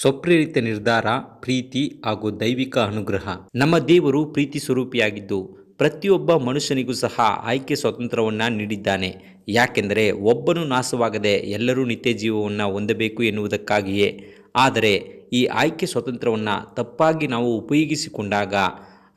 ಸ್ವಪ್ರೇರಿತ ನಿರ್ಧಾರ, ಪ್ರೀತಿ ಹಾಗೂ ದೈವಿಕ ಅನುಗ್ರಹ. ನಮ್ಮ ದೇವರು ಪ್ರೀತಿ ಸ್ವರೂಪಿಯಾಗಿದ್ದು, ಪ್ರತಿಯೊಬ್ಬ ಮನುಷ್ಯನಿಗೂ ಸಹ ಆಯ್ಕೆ ಸ್ವಾತಂತ್ರ್ಯವನ್ನು ನೀಡಿದ್ದಾನೆ. ಯಾಕೆಂದರೆ ಒಬ್ಬನು ನಾಶವಾಗದೆ ಎಲ್ಲರೂ ನಿತ್ಯ ಜೀವವನ್ನು ಹೊಂದಬೇಕು ಎನ್ನುವುದಕ್ಕಾಗಿಯೇ. ಆದರೆ ಈ ಆಯ್ಕೆ ಸ್ವಾತಂತ್ರ್ಯವನ್ನು ತಪ್ಪಾಗಿ ನಾವು ಉಪಯೋಗಿಸಿಕೊಂಡಾಗ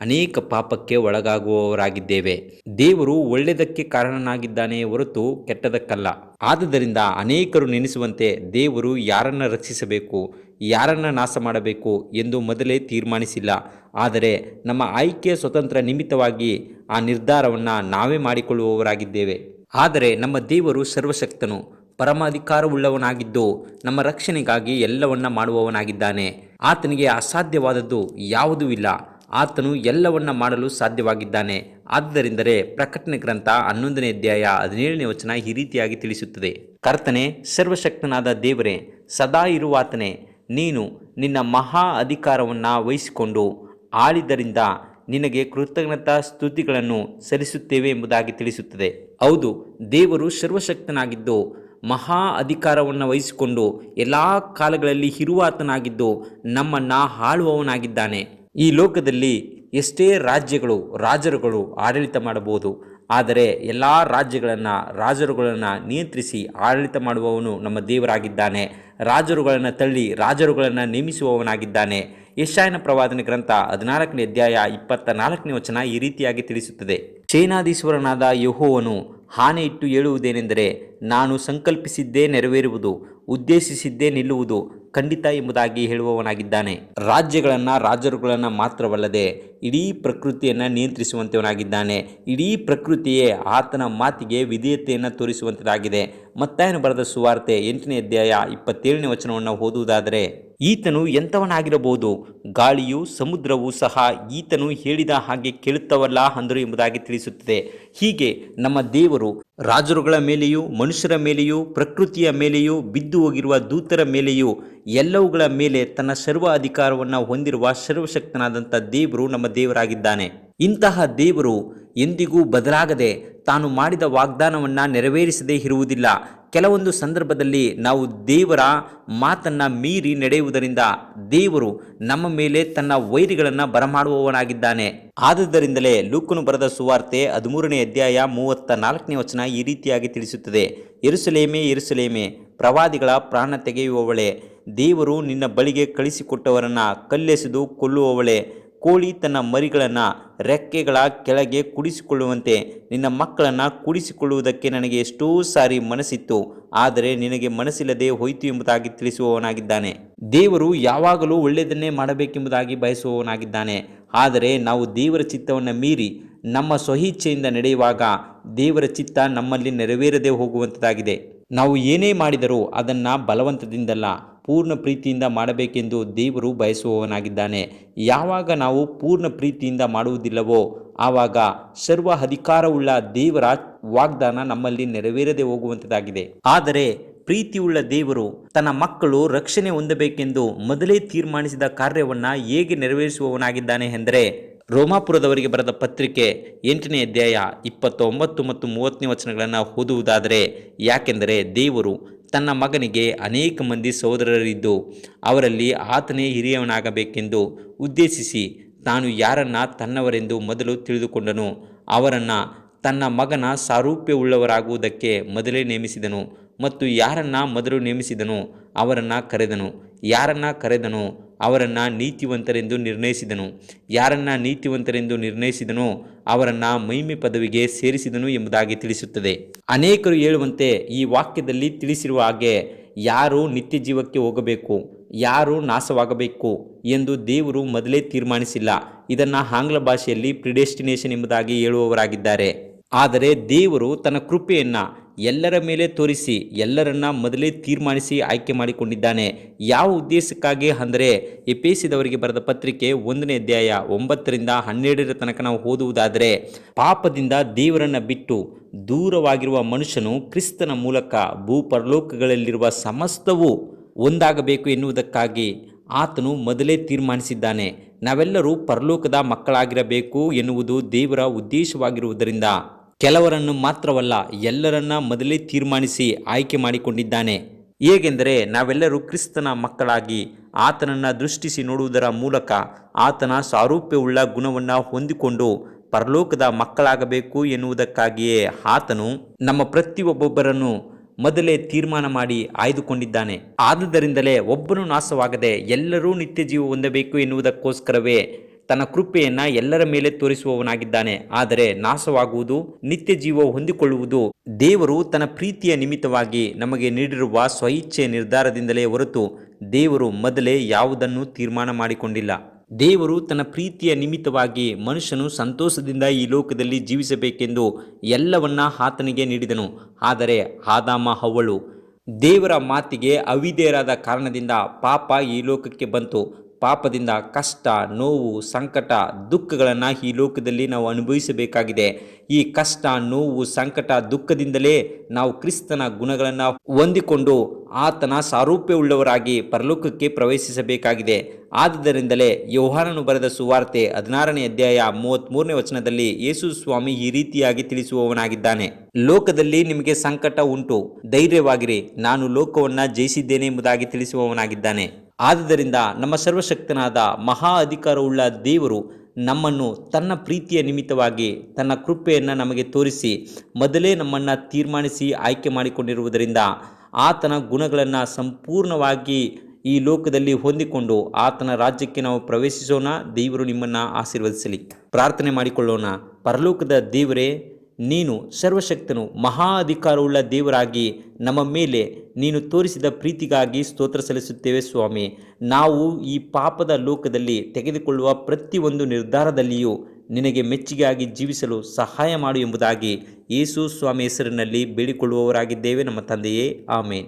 ಅನೇಕ ಪಾಪಕ್ಕೆ ಒಳಗಾಗುವವರಾಗಿದ್ದೇವೆ. ದೇವರು ಒಳ್ಳೆಯದಕ್ಕೆ ಕಾರಣನಾಗಿದ್ದಾನೆ ಹೊರತು ಕೆಟ್ಟದಕ್ಕಲ್ಲ. ಆದುದರಿಂದ ಅನೇಕರು ನೆನೆಸುವಂತೆ ದೇವರು ಯಾರನ್ನ ರಕ್ಷಿಸಬೇಕು? ಯಾರನ್ನ ನಾಶ ಮಾಡಬೇಕು ಎಂದು ಮೊದಲೇ ತೀರ್ಮಾನಿಸಿಲ್ಲ. ಆದರೆ ನಮ್ಮ ಆಯ್ಕೆಯ ಸ್ವತಂತ್ರ ನಿಮಿತ್ತವಾಗಿ ಆ ನಿರ್ಧಾರವನ್ನು ನಾವೇ ಮಾಡಿಕೊಳ್ಳುವವರಾಗಿದ್ದೇವೆ. ಆದರೆ ನಮ್ಮ ದೇವರು ಸರ್ವಶಕ್ತನು, ಪರಮಾಧಿಕಾರವುಳ್ಳವನಾಗಿದ್ದು ನಮ್ಮ ರಕ್ಷಣೆಗಾಗಿ ಎಲ್ಲವನ್ನ ಮಾಡುವವನಾಗಿದ್ದಾನೆ. ಆತನಿಗೆ ಅಸಾಧ್ಯವಾದದ್ದು ಯಾವುದೂ ಇಲ್ಲ. ಆತನು ಎಲ್ಲವನ್ನ ಮಾಡಲು ಸಾಧ್ಯವಾಗಿದ್ದಾನೆ. ಆದ್ದರಿಂದಲೇ ಪ್ರಕಟಣೆ ಗ್ರಂಥ ಹನ್ನೊಂದನೇ ಅಧ್ಯಾಯ ಹದಿನೇಳನೇ ವಚನ ಈ ರೀತಿಯಾಗಿ ತಿಳಿಸುತ್ತದೆ. ಕರ್ತನೆ, ಸರ್ವಶಕ್ತನಾದ ದೇವರೇ, ಸದಾ ಇರುವಾತನೇ ನೀನು ನಿನ್ನ ಮಹಾ ಅಧಿಕಾರವನ್ನು ವಹಿಸಿಕೊಂಡು ಆಳಿದ್ದರಿಂದ ನಿನಗೆ ಕೃತಜ್ಞತಾ ಸ್ತುತಿಗಳನ್ನು ಸಲ್ಲಿಸುತ್ತೇವೆ ಎಂಬುದಾಗಿ ತಿಳಿಸುತ್ತದೆ. ಹೌದು, ದೇವರು ಸರ್ವಶಕ್ತನಾಗಿದ್ದು, ಮಹಾ ಅಧಿಕಾರವನ್ನು ವಹಿಸಿಕೊಂಡು ಎಲ್ಲ ಕಾಲಗಳಲ್ಲಿ ಇರುವಾತನಾಗಿದ್ದು ನಮ್ಮನ್ನು ಆಳುವವನಾಗಿದ್ದಾನೆ. ಈ ಲೋಕದಲ್ಲಿ ಎಷ್ಟೇ ರಾಜ್ಯಗಳು, ರಾಜರುಗಳು ಆಡಳಿತ ಮಾಡಬಹುದು ಆದರೆ ಎಲ್ಲ ರಾಜ್ಯಗಳನ್ನು, ರಾಜರುಗಳನ್ನು ನಿಯಂತ್ರಿಸಿ ಆಡಳಿತ ಮಾಡುವವನು ನಮ್ಮ ದೇವರಾಗಿದ್ದಾನೆ. ರಾಜರುಗಳನ್ನು ತಳ್ಳಿ ರಾಜರುಗಳನ್ನು ನೇಮಿಸುವವನಾಗಿದ್ದಾನೆ. ಯಶಾಯನ ಪ್ರವಾದನೆ ಗ್ರಂಥ ಹದಿನಾಲ್ಕನೇ ಅಧ್ಯಾಯ ಇಪ್ಪತ್ತ ನಾಲ್ಕನೇ ವಚನ ಈ ರೀತಿಯಾಗಿ ತಿಳಿಸುತ್ತದೆ. ಸೇನಾಧೀಶ್ವರನಾದ ಯಹೋವನು ಹಾನೆ ಇಟ್ಟು ಹೇಳುವುದೇನೆಂದರೆ, ನಾನು ಸಂಕಲ್ಪಿಸಿದ್ದೇ ನೆರವೇರುವುದು. ಉದ್ದೇಶಿಸಿದ್ದೇ ನಿಲ್ಲುವುದು ಖಂಡಿತ ಎಂಬುದಾಗಿ ಹೇಳುವವನಾಗಿದ್ದಾನೆ. ರಾಜ್ಯಗಳನ್ನು ರಾಜರುಗಳನ್ನು ಮಾತ್ರವಲ್ಲದೆ ಇಡೀ ಪ್ರಕೃತಿಯನ್ನು ನಿಯಂತ್ರಿಸುವಂತವನಾಗಿದ್ದಾನೆ. ಇಡೀ ಪ್ರಕೃತಿಯೇ ಆತನ ಮಾತಿಗೆ ವಿಧೇಯತೆಯನ್ನು ತೋರಿಸುವಂತಾಗಿದೆ ಮತ್ತಾಯನ ಬರೆದ ಸುವಾರ್ತೆ ಎಂಟನೇ ಅಧ್ಯಾಯ ಇಪ್ಪತ್ತೇಳನೇ ವಚನವನ್ನು ಓದುವುದಾದರೆ ಈತನು ಎಂಥವನಾಗಿರಬಹುದು? ಗಾಳಿಯು ಸಮುದ್ರವೂ ಸಹ ಈತನು ಹೇಳಿದ ಹಾಗೆ ಕೇಳುತ್ತವಲ್ಲ ಅಂದರು ಎಂಬುದಾಗಿ ತಿಳಿಸುತ್ತದೆ. ಹೀಗೆ ನಮ್ಮ ದೇವರು ರಾಜರುಗಳ ಮೇಲೆಯೂ, ಮನುಷ್ಯರ ಮೇಲೆಯೂ, ಪ್ರಕೃತಿಯ ಮೇಲೆಯೂ ಬಿದ್ದು ಹೋಗಿರುವ ದೂತರ ಮೇಲೆಯೂ, ಎಲ್ಲವುಗಳ ಮೇಲೆ ತನ್ನ ಸರ್ವ ಅಧಿಕಾರವನ್ನು ಹೊಂದಿರುವ ಸರ್ವಶಕ್ತನಾದಂಥ ದೇವರು ನಮ್ಮ ದೇವರಾಗಿದ್ದಾನೆ. ಇಂತಹ ದೇವರು ಎಂದಿಗೂ ಬದಲಾಗದೆ ತಾನು ಮಾಡಿದ ವಾಗ್ದಾನವನ್ನು ನೆರವೇರಿಸದೇ ಇರುವುದಿಲ್ಲ. ಕೆಲವೊಂದು ಸಂದರ್ಭದಲ್ಲಿ ನಾವು ದೇವರ ಮಾತನ್ನು ಮೀರಿ ನಡೆಯುವುದರಿಂದ ದೇವರು ನಮ್ಮ ಮೇಲೆ ತನ್ನ ವೈರಿಗಳನ್ನು ಬರಮಾಡುವವನಾಗಿದ್ದಾನೆ. ಆದುದರಿಂದಲೇ ಲೂಕನು ಬರೆದ ಸುವಾರ್ತೆ ಹದಿಮೂರನೇ ಅಧ್ಯಾಯ ಮೂವತ್ತ ನಾಲ್ಕನೇ ವಚನ ಈ ರೀತಿಯಾಗಿ ತಿಳಿಸುತ್ತದೆ. ಎರುಸಲೇಮೆ ಎರುಸಲೇಮೆ ಪ್ರವಾದಿಗಳ ಪ್ರಾಣ ತೆಗೆಯುವವಳೆ, ದೇವರು ನಿನ್ನ ಬಳಿಗೆ ಕಳಿಸಿಕೊಟ್ಟವರನ್ನು ಕಲ್ಲೆಸೆದು ಕೊಲ್ಲುವವಳೆ ಕೋಳಿ ತನ್ನ ಮರಿಗಳನ್ನು ರೆಕ್ಕೆಗಳ ಕೆಳಗೆ ಕುಡಿಸಿಕೊಳ್ಳುವಂತೆ ನಿನ್ನ ಮಕ್ಕಳನ್ನು ಕುಡಿಸಿಕೊಳ್ಳುವುದಕ್ಕೆ ನನಗೆ ಎಷ್ಟೋ ಸಾರಿ ಮನಸ್ಸಿತ್ತು. ಆದರೆ ನಿನಗೆ ಮನಸ್ಸಿಲ್ಲದೆ ಹೋಯಿತು ಎಂಬುದಾಗಿ ತಿಳಿಸುವವನಾಗಿದ್ದಾನೆ. ದೇವರು ಯಾವಾಗಲೂ ಒಳ್ಳೆಯದನ್ನೇ ಮಾಡಬೇಕೆಂಬುದಾಗಿ ಬಯಸುವವನಾಗಿದ್ದಾನೆ. ಆದರೆ ನಾವು ದೇವರ ಚಿತ್ತವನ್ನು ಮೀರಿ ನಮ್ಮ ಸ್ವಇಚ್ಛೆಯಿಂದ ನಡೆಯುವಾಗ ದೇವರ ಚಿತ್ತ ನಮ್ಮಲ್ಲಿ ನೆರವೇರದೆ ಹೋಗುವಂಥದ್ದಾಗಿದೆ ನಾವು ಏನೇ ಮಾಡಿದರೂ ಅದನ್ನು ಬಲವಂತದಿಂದಲ್ಲ. ಪೂರ್ಣ ಪ್ರೀತಿಯಿಂದ ಮಾಡಬೇಕೆಂದು ದೇವರು ಬಯಸುವವನಾಗಿದ್ದಾನೆ. ಯಾವಾಗ ನಾವು ಪೂರ್ಣ ಪ್ರೀತಿಯಿಂದ ಮಾಡುವುದಿಲ್ಲವೋ ಆವಾಗ ಸರ್ವ ಅಧಿಕಾರವುಳ್ಳ ದೇವರ ವಾಗ್ದಾನ ನಮ್ಮಲ್ಲಿ ನೆರವೇರದೆ ಹೋಗುವಂತದಾಗಿದೆ. ಆದರೆ ಪ್ರೀತಿಯುಳ್ಳ ದೇವರು ತನ್ನ ಮಕ್ಕಳು ರಕ್ಷಣೆ ಹೊಂದಬೇಕೆಂದು ಮೊದಲೇ ತೀರ್ಮಾನಿಸಿದ ಕಾರ್ಯವನ್ನು ಹೇಗೆ ನೆರವೇರಿಸುವವನಾಗಿದ್ದಾನೆ ಎಂದರೆ ರೋಮಾಪುರದವರಿಗೆ ಬರೆದ ಪತ್ರಿಕೆ ಎಂಟನೇ ಅಧ್ಯಾಯ ಇಪ್ಪತ್ತೊಂಬತ್ತು ಮತ್ತು ಮೂವತ್ತನೇ ವಚನಗಳನ್ನು ಓದುವುದಾದರೆ ಯಾಕೆಂದರೆ ದೇವರು ತನ್ನ ಮಗನಿಗೆ ಅನೇಕ ಮಂದಿ ಸಹೋದರರಿದ್ದು, ಅವರಲ್ಲಿ ಆತನೇ ಹಿರಿಯವನಾಗಬೇಕೆಂದು ಉದ್ದೇಶಿಸಿ ತಾನು ಯಾರನ್ನ ತನ್ನವರೆಂದು ಮೊದಲು ತಿಳಿದುಕೊಂಡನು, ಅವರನ್ನು ತನ್ನ ಮಗನ ಸಾರೂಪ್ಯವುಳ್ಳವರಾಗುವುದಕ್ಕೆ ಮೊದಲೇ ನೇಮಿಸಿದನು ಮತ್ತು ಯಾರನ್ನ ಮೊದಲು ನೇಮಿಸಿದನು ಅವರನ್ನು ಕರೆದನು, ಯಾರನ್ನ ಕರೆದನು ಅವರನ್ನು ನೀತಿವಂತರೆಂದು ನಿರ್ಣಯಿಸಿದನು. ಯಾರನ್ನ ನೀತಿವಂತರೆಂದು ನಿರ್ಣಯಿಸಿದನೋ ಅವರನ್ನು ಮಹಿಮೆ ಪದವಿಗೆ ಸೇರಿಸಿದನು ಎಂಬುದಾಗಿ ತಿಳಿಸುತ್ತದೆ. ಅನೇಕರು ಹೇಳುವಂತೆ ಈ ವಾಕ್ಯದಲ್ಲಿ ತಿಳಿಸಿರುವ ಹಾಗೆ ಯಾರು ನಿತ್ಯ ಜೀವಕ್ಕೆ ಹೋಗಬೇಕು, ಯಾರು ನಾಶವಾಗಬೇಕು ಎಂದು ದೇವರು ಮೊದಲೇ ತೀರ್ಮಾನಿಸಿಲ್ಲ. ಇದನ್ನು ಆಂಗ್ಲ ಭಾಷೆಯಲ್ಲಿ ಪ್ರಿಡೆಸ್ಟಿನೇಷನ್ ಎಂಬುದಾಗಿ ಹೇಳುವವರಾಗಿದ್ದಾರೆ. ಆದರೆ ದೇವರು ತನ್ನ ಕೃಪೆಯನ್ನು ಎಲ್ಲರ ಮೇಲೆ ತೋರಿಸಿ, ಎಲ್ಲರನ್ನ ಮೊದಲೇ ತೀರ್ಮಾನಿಸಿ ಆಯ್ಕೆ ಮಾಡಿಕೊಂಡಿದ್ದಾನೆ. ಯಾವ ಉದ್ದೇಶಕ್ಕಾಗಿ ಅಂದರೆ ಎಪೇಸಿದವರಿಗೆ ಬರೆದ ಪತ್ರಿಕೆ ಒಂದನೇ ಅಧ್ಯಾಯ ಒಂಬತ್ತರಿಂದ ಹನ್ನೆರಡರ ತನಕ ನಾವು ಓದುವುದಾದರೆ, ಪಾಪದಿಂದ ದೇವರನ್ನು ಬಿಟ್ಟು ದೂರವಾಗಿರುವ ಮನುಷ್ಯನು ಕ್ರಿಸ್ತನ ಮೂಲಕ ಭೂಪರಲೋಕಗಳಲ್ಲಿರುವ ಸಮಸ್ತವೂ ಒಂದಾಗಬೇಕು ಎನ್ನುವುದಕ್ಕಾಗಿ ಆತನು ಮೊದಲೇ ತೀರ್ಮಾನಿಸಿದ್ದಾನೆ. ನಾವೆಲ್ಲರೂ ಪರಲೋಕದ ಮಕ್ಕಳಾಗಿರಬೇಕು ಎನ್ನುವುದು ದೇವರ ಉದ್ದೇಶವಾಗಿರುವುದರಿಂದ. ಕೆಲವರನ್ನು ಮಾತ್ರವಲ್ಲ ಎಲ್ಲರನ್ನ ಮೊದಲೇ ತೀರ್ಮಾನಿಸಿ ಆಯ್ಕೆ ಮಾಡಿಕೊಂಡಿದ್ದಾನೆ. ಹೇಗೆಂದರೆ ನಾವೆಲ್ಲರೂ ಕ್ರಿಸ್ತನ ಮಕ್ಕಳಾಗಿ ಆತನನ್ನು ದೃಷ್ಟಿಸಿ ನೋಡುವುದರ ಮೂಲಕ ಆತನ ಸಾರೂಪ್ಯವುಳ್ಳ ಗುಣವನ್ನು ಹೊಂದಿಕೊಂಡು ಪರಲೋಕದ ಮಕ್ಕಳಾಗಬೇಕು ಎನ್ನುವುದಕ್ಕಾಗಿಯೇ ಆತನು ನಮ್ಮ ಪ್ರತಿಯೊಬ್ಬೊಬ್ಬರನ್ನು ಮೊದಲೇ ತೀರ್ಮಾನ ಮಾಡಿ ಆಯ್ದುಕೊಂಡಿದ್ದಾನೆ. ಆದುದರಿಂದಲೇ ಒಬ್ಬನು ನಾಶವಾಗದೆ ಎಲ್ಲರೂ ನಿತ್ಯ ಜೀವ ಹೊಂದಬೇಕು ಎನ್ನುವುದಕ್ಕೋಸ್ಕರವೇ ತನ್ನ ಕೃಪೆಯನ್ನ ಎಲ್ಲರ ಮೇಲೆ ತೋರಿಸುವವನಾಗಿದ್ದಾನೆ. ಆದರೆ ನಾಶವಾಗುವುದು ನಿತ್ಯ ಜೀವ ಹೊಂದಿಕೊಳ್ಳುವುದು ದೇವರು ತನ್ನ ಪ್ರೀತಿಯ ನಿಮಿತ್ತವಾಗಿ ನಮಗೆ ನೀಡಿರುವ ಸ್ವಇಚ್ಛೆ ನಿರ್ಧಾರದಿಂದಲೇ ಹೊರತು ದೇವರು ಮೊದಲೇ ಯಾವುದನ್ನು ತೀರ್ಮಾನ ಮಾಡಿಕೊಂಡಿಲ್ಲ. ದೇವರು ತನ್ನ ಪ್ರೀತಿಯ ನಿಮಿತ್ತವಾಗಿ ಮನುಷ್ಯನು ಸಂತೋಷದಿಂದ ಈ ಲೋಕದಲ್ಲಿ ಜೀವಿಸಬೇಕೆಂದು ಎಲ್ಲವನ್ನ ಆತನಿಗೆ ನೀಡಿದನು. ಆದರೆ ಆದಾಮ ಹವ್ವಳು ದೇವರ ಮಾತಿಗೆ ಅವಿಧೇಯರಾದ ಕಾರಣದಿಂದ ಪಾಪ ಈ ಲೋಕಕ್ಕೆ ಬಂತು. ಪಾಪದಿಂದ ಕಷ್ಟ, ನೋವು, ಸಂಕಟ ದುಃಖಗಳನ್ನು ಈ ಲೋಕದಲ್ಲಿ ನಾವು ಅನುಭವಿಸಬೇಕಾಗಿದೆ. ಈ ಕಷ್ಟ, ನೋವು, ಸಂಕಟ, ದುಃಖದಿಂದಲೇ ನಾವು ಕ್ರಿಸ್ತನ ಗುಣಗಳನ್ನು ಹೊಂದಿಕೊಂಡು ಆತನ ಸಾರೂಪ್ಯವುಳ್ಳವರಾಗಿ ಪರಲೋಕಕ್ಕೆ ಪ್ರವೇಶಿಸಬೇಕಾಗಿದೆ. ಆದ್ದರಿಂದಲೇ ಯೋಹಾನನು ಬರೆದ ಸುವಾರ್ತೆ ಹದಿನಾರನೇ ಅಧ್ಯಾಯ ಮೂವತ್ತ್ಮೂರನೇ ವಚನದಲ್ಲಿ ಯೇಸು ಸ್ವಾಮಿ ಈ ರೀತಿಯಾಗಿ ತಿಳಿಸುವವನಾಗಿದ್ದಾನೆ. ಲೋಕದಲ್ಲಿ ನಿಮಗೆ ಸಂಕಟ ಉಂಟು. ಧೈರ್ಯವಾಗಿರಿ. ನಾನು ಲೋಕವನ್ನು ಜಯಿಸಿದ್ದೇನೆ ಎಂಬುದಾಗಿ ತಿಳಿಸುವವನಾಗಿದ್ದಾನೆ. ಆದುದರಿಂದ ನಮ್ಮ ಸರ್ವಶಕ್ತನಾದ ಮಹಾ ಅಧಿಕಾರವುಳ್ಳ ದೇವರು ನಮ್ಮನ್ನು ತನ್ನ ಪ್ರೀತಿಯ ನಿಮಿತ್ತವಾಗಿ ತನ್ನ ಕೃಪೆಯನ್ನು ನಮಗೆ ತೋರಿಸಿ ಮೊದಲೇ ನಮ್ಮನ್ನು ತೀರ್ಮಾನಿಸಿ ಆಯ್ಕೆ ಮಾಡಿಕೊಂಡಿರುವುದರಿಂದ ಆತನ ಗುಣಗಳನ್ನು ಸಂಪೂರ್ಣವಾಗಿ ಈ ಲೋಕದಲ್ಲಿ ಹೊಂದಿಕೊಂಡು ಆತನ ರಾಜ್ಯಕ್ಕೆ ನಾವು ಪ್ರವೇಶಿಸೋಣ. ದೇವರು ನಿಮ್ಮನ್ನು ಆಶೀರ್ವದಿಸಲಿ. ಪ್ರಾರ್ಥನೆ ಮಾಡಿಕೊಳ್ಳೋಣ. ಪರಲೋಕದ ದೇವರೇ ನೀನು ಸರ್ವಶಕ್ತನು ಮಹಾ ಅಧಿಕಾರವುಳ್ಳ ದೇವರಾಗಿ ನಮ್ಮ ಮೇಲೆ ನೀನು ತೋರಿಸಿದ ಪ್ರೀತಿಗಾಗಿ ಸ್ತೋತ್ರ ಸಲ್ಲಿಸುತ್ತೇವೆ ಸ್ವಾಮಿ. ನಾವು ಈ ಪಾಪದ ಲೋಕದಲ್ಲಿ ತೆಗೆದುಕೊಳ್ಳುವ ಪ್ರತಿಯೊಂದು ನಿರ್ಧಾರದಲ್ಲಿಯೂ ನಿನಗೆ ಮೆಚ್ಚುಗೆಯಾಗಿ ಜೀವಿಸಲು ಸಹಾಯ ಮಾಡು ಎಂಬುದಾಗಿ ಯೇಸು ಸ್ವಾಮಿ ಹೆಸರಿನಲ್ಲಿ ಬೇಡಿಕೊಳ್ಳುವವರಾಗಿದ್ದೇವೆ ನಮ್ಮ ತಂದೆಯೇ. ಆಮೇನ್.